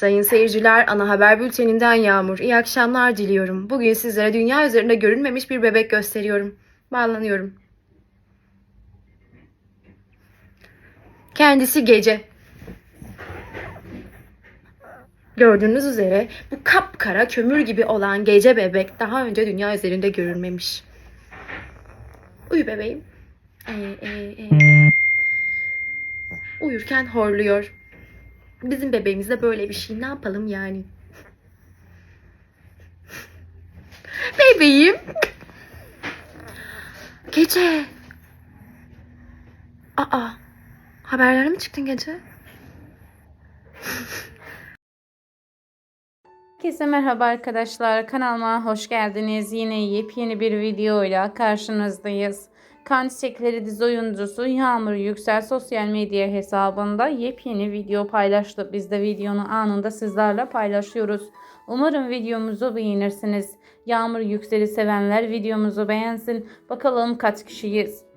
Sayın seyirciler, ana haber bülteninden Yağmur. İyi akşamlar diliyorum. Bugün sizlere dünya üzerinde görünmemiş bir bebek gösteriyorum. Bağlanıyorum. Kendisi gece. Gördüğünüz üzere bu kapkara kömür gibi olan gece bebek daha önce dünya üzerinde görülmemiş. Uyu bebeğim. Ee, e, e. Uyurken horluyor. Bizim bebeğimizde böyle bir şey. Ne yapalım yani? Bebeğim. Gece. Aa. Haberlere mi çıktın gece? Herkese merhaba arkadaşlar. Kanalıma hoş geldiniz. Yine yepyeni bir videoyla karşınızdayız. Kan Çiçekleri dizi oyuncusu Yağmur Yüksel sosyal medya hesabında yepyeni video paylaştı. Biz de videonu anında sizlerle paylaşıyoruz. Umarım videomuzu beğenirsiniz. Yağmur Yüksel'i sevenler videomuzu beğensin. Bakalım kaç kişiyiz.